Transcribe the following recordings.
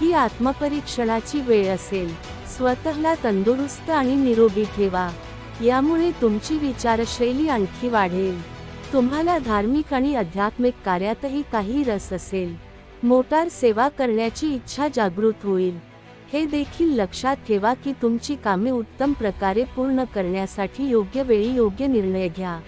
ही आत्मपरीक्षणाची वेळ असेल. स्वतःला तंदुरुस्त आणि निरोगी ठेवा. यामुळे तुमची विचारशैली आणखी वाढेल. तुम्हाला धार्मिक आणि आध्यात्मिक कार्यातही काही रस असेल. मोटार सेवा करण्याची इच्छा जागृत होईल. हे देखील लक्षात ठेवा की तुमची कामे उत्तम प्रकारे पूर्ण करण्यासाठी योग्य वेळी योग्य निर्णय घ्या.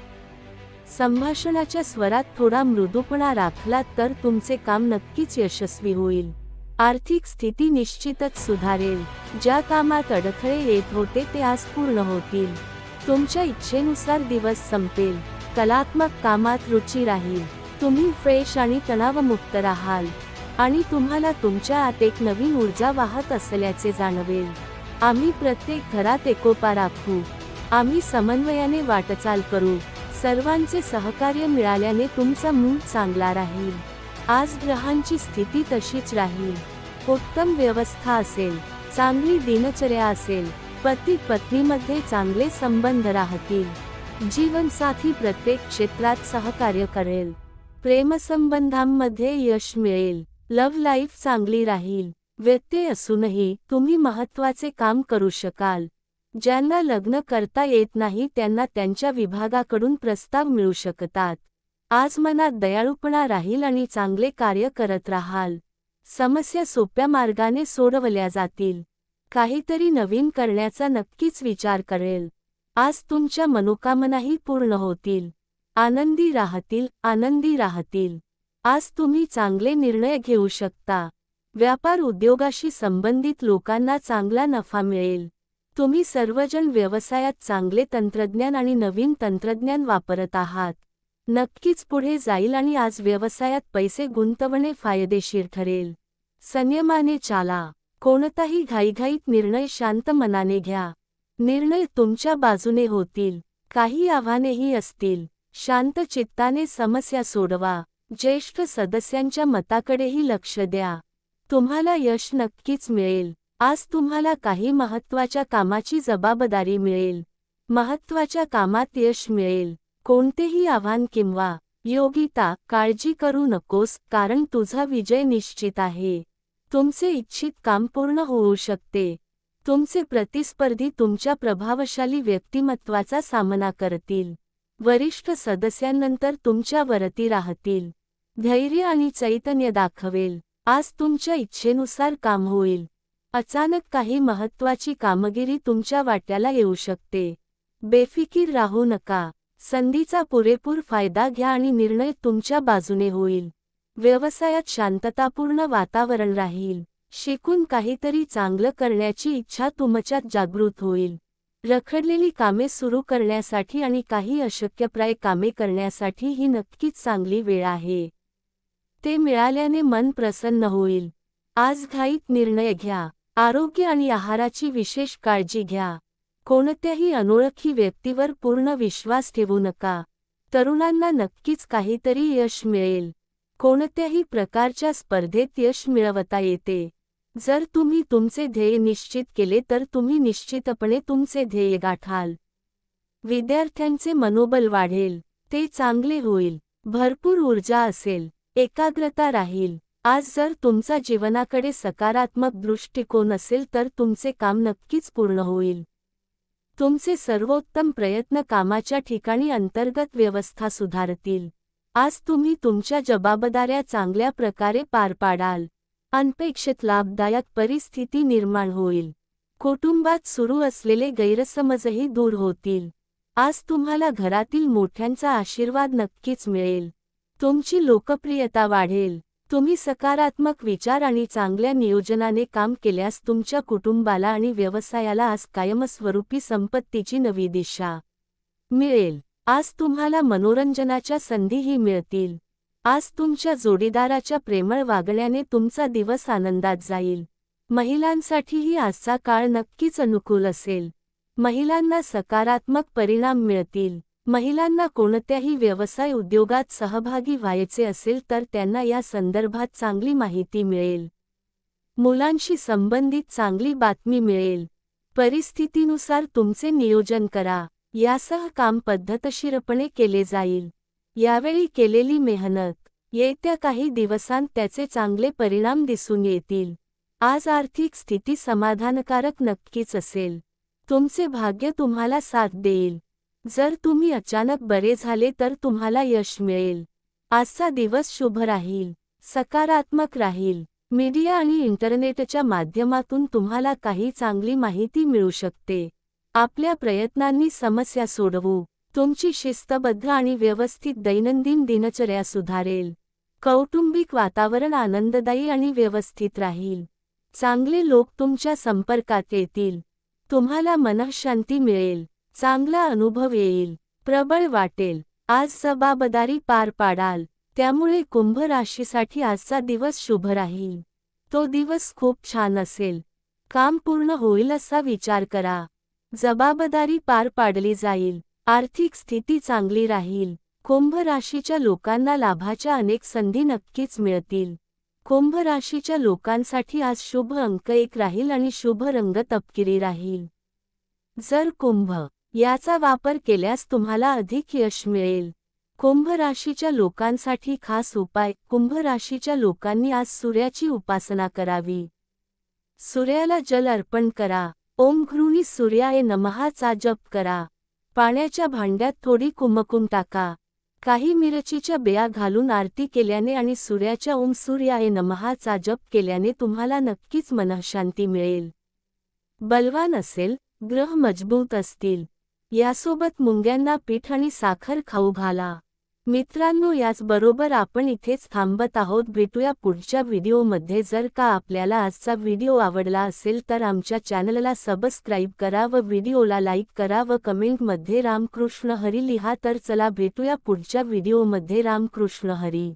संभाषणाच्या स्वरात थोडा मृदूपणा राखला तर तुमचे काम नक्कीच यशस्वी होईल. आर्थिक स्थिती निश्चितच सुधारेल. ज्या कामात अडथळे येत होते ते आज पूर्ण होतील. तुमच्या इच्छेनुसार दिवस संपेल. कलात्मक कामात रुची राहील. तुम्ही फ्रेश आणि तणावमुक्त राहाल. आणि तुम्हाला तुमच्या आत एक नवीन ऊर्जा वाहत असल्याचे जाणवेल. आम्ही प्रत्येक घरात एकोपा राखू. आम्ही समन्वयाने वाटचाल करू. सर्वांचे सहकार्य मिळाल्याने तुमचा मूड चांगला राहील. आज ग्रहांची स्थिती तशीच राहील. उत्तम व्यवस्था असेल चांगली दिनचर्या असेल पती पत्नीमध्ये चांगले संबंध राहतील जीवनसाथी प्रत्येक क्षेत्रात सहकार्य करेल प्रेमसंबंधांमध्ये यश मिळेल लव्ह लाईफ चांगली राहील व्यत्यय असूनही तुम्ही महत्त्वाचे काम करू शकाल ज्यांना लग्न करता येत नाही त्यांना त्यांच्या विभागाकडून प्रस्ताव मिळू शकतात आज मनात दयाळूपणा राहील आणि चांगले कार्य करत राहाल. समस्या सोप्या मार्गाने सोडवल्या जातील. काहीतरी नवीन करण्याचा नक्कीच विचार करेल. आज तुमच्या मनोकामनाही पूर्ण होतील. आनंदी राहतील आनंदी राहतील. आज तुम्ही चांगले निर्णय घेऊ शकता. व्यापार उद्योगाशी संबंधित लोकांना चांगला नफा मिळेल. तुम्ही सर्वजण व्यवसायात चांगले तंत्रज्ञान आणि नवीन तंत्रज्ञान वापरत आहात. नक्कीच पुढे जाईल आणि आज व्यवसायात पैसे गुंतवणे फायदेशीर ठरेल. संयमाने चाला. कोणताही घाईघाईत निर्णय शांत मनाने घ्या. निर्णय तुमच्या बाजूने होतील. काही आव्हानेही असतील. शांत चित्ताने समस्या सोडवा. ज्येष्ठ सदस्यांच्या मताकडेही लक्ष द्या. तुम्हाला यश नक्कीच मिळेल. आज तुम्हाला काही महत्त्वाच्या कामाची जबाबदारी मिळेल. महत्त्वाच्या कामात यश मिळेल. कोणतेही आव्हान किंवा योगिता काळजी करू नकोस कारण तुझा विजय निश्चित आहे. तुमचे इच्छित काम पूर्ण होऊ शकते. तुमचे प्रतिस्पर्धी तुमच्या प्रभावशाली व्यक्तिमत्वाचा सामना करतील. वरिष्ठ सदस्यांनंतर तुमच्या वरती राहतील. धैर्य आणि चैतन्य दाखवेल. आज तुमच्या इच्छेनुसार काम होईल. अचानक काही महत्त्वाची कामगिरी तुमच्या वाट्याला येऊ शकते. बेफिकीर राहू नका. संधीचा पुरेपूर फायदा घ्या आणि निर्णय तुमच्या बाजूने होईल. व्यवसायात शांततापूर्ण वातावरण राहील. शिकून काहीतरी चांगलं करण्याची इच्छा तुमच्यात जागृत होईल. रखडलेली कामे सुरू करण्यासाठी आणि काही अशक्यप्राय कामे करण्यासाठी ही नक्कीच चांगली वेळ आहे. ते मिळाल्याने मन प्रसन्न होईल. आज घाईत निर्णय घ्या. आरोग्य आणि आहाराची विशेष काळजी घ्या. कोणत्याही अनोळखी व्यक्तीवर पूर्ण विश्वास ठेवू नका. तरुणांना नक्कीच काहीतरी यश मिळेल. कोणत्याही प्रकारच्या स्पर्धेत यश मिळवता येते. जर तुम्ही तुमचे ध्येय निश्चित केले तर तुम्ही निश्चितपणे तुमचे ध्येय गाठाल. विद्यार्थ्यांचे मनोबल वाढेल. ते चांगले होईल. भरपूर ऊर्जा असेल. एकाग्रता राहील. आज जर तुमचा जीवनाकडे सकारात्मक दृष्टिकोन असेल तर तुमचे काम नक्कीच पूर्ण होईल. तुमचे सर्वोत्तम प्रयत्न कामाच्या ठिकाणी अंतर्गत व्यवस्था सुधारतील. आज तुम्ही तुमच्या जबाबदाऱ्या चांगल्या प्रकारे पार पाडाल. अनपेक्षित लाभदायक परिस्थिती निर्माण होईल. कुटुंबात सुरू असलेले गैरसमजही दूर होतील. आज तुम्हाला घरातील मोठ्यांचा आशीर्वाद नक्कीच मिळेल. तुमची लोकप्रियता वाढेल. तुम्ही सकारात्मक विचार आणि चांगल्या नियोजनाने काम केल्यास तुमच्या कुटुंबाला आणि व्यवसायाला आज कायमस्वरूपी संपत्तीची नवी दिशा मिळेल. आज तुम्हाला मनोरंजनाच्या संधीही मिळतील. आज तुमच्या जोडीदाराच्या प्रेमळ वागण्याने तुमचा दिवस आनंदात जाईल. महिलांसाठीही आजचा काळ नक्कीच अनुकूल असेल. महिलांना सकारात्मक परिणाम मिळतील. महिलांना कोणत्याही व्यवसाय उद्योगात सहभागी व्हायचे असेल तर त्यांना या संदर्भात चांगली माहिती मिळेल. मुलांशी संबंधित चांगली बातमी मिळेल. परिस्थितीनुसार तुमचे नियोजन करा. यासह काम पद्धतशीरपणे केले जाईल. यावेळी केलेली मेहनत येत्या काही दिवसांत त्याचे चांगले परिणाम दिसून येतील. आज आर्थिक स्थिती समाधानकारक नक्कीच असेल. तुमचे भाग्य तुम्हाला साथ देईल. जर तुम्ही अचानक बरे झाले तर तुम्हाला यश मिळेल. आजचा दिवस शुभ राहील सकारात्मक राहील. मीडिया आणि इंटरनेटच्या माध्यमातून तुम्हाला काही चांगली माहिती मिळू शकते. आपल्या प्रयत्नांनी समस्या सोडवू तुमची शिस्तबद्ध आणि व्यवस्थित दैनंदिन दिनचर्या सुधारेल. कौटुंबिक वातावरण आनंददायी आणि व्यवस्थित राहील. चांगले लोक तुमच्या संपर्कात येतील. तुम्हाला मनःशांती मिळेल. चांगला अनुभव येईल प्रबळ वाटेल आज जबाबदारी पार पाडाल त्यामुळे कुंभ राशीसाठी आजचा दिवस शुभ राहील. तो दिवस खूप छान असेल. काम पूर्ण होईल असा विचार करा. जबाबदारी पार पाडली जाईल आर्थिक स्थिती चांगली राहील कुंभ राशीच्या लोकांना लाभाच्या अनेक संधी नक्कीच मिळतील. कुंभ राशीच्या लोकांसाठी आज शुभ अंक एक राहील आणि शुभ रंग तपकिरी राहील. जर कुंभ याचा वापर केल्यास तुम्हाला अधिक यश मिळेल. कुंभ राशीच्या लोकांसाठी खास उपाय कुंभ राशीच्या लोकांनी आज सूर्याची उपासना करावी. सूर्याला जल अर्पण करा. ओम घृणी सूर्याय नमहाचा जप करा. पाण्याच्या भांड्यात थोडी कुमकुम टाका. काही मिरचीच्या बिया घालून आरती केल्याने आणि सूर्याच्या ओम सूर्याय नमहाचा जप केल्याने तुम्हाला नक्कीच मनःशांती मिळेल. बलवान असेल ग्रह मजबूत असतील. यासोबत मुंग्यांना पीठ आणि साखर खाऊ घाला. मित्रांनो याचबरोबर आपण इथेच थांबत आहोत. भेटूया पुढच्या व्हिडिओमध्ये. जर का आपल्याला आजचा व्हिडिओ आवडला असेल तर आमच्या चॅनलला सबस्क्राईब करा व व्हिडिओला लाईक करा व कमेंटमध्ये रामकृष्ण हरी लिहा. तर चला भेटूया पुढच्या व्हिडिओमध्ये. रामकृष्ण हरी.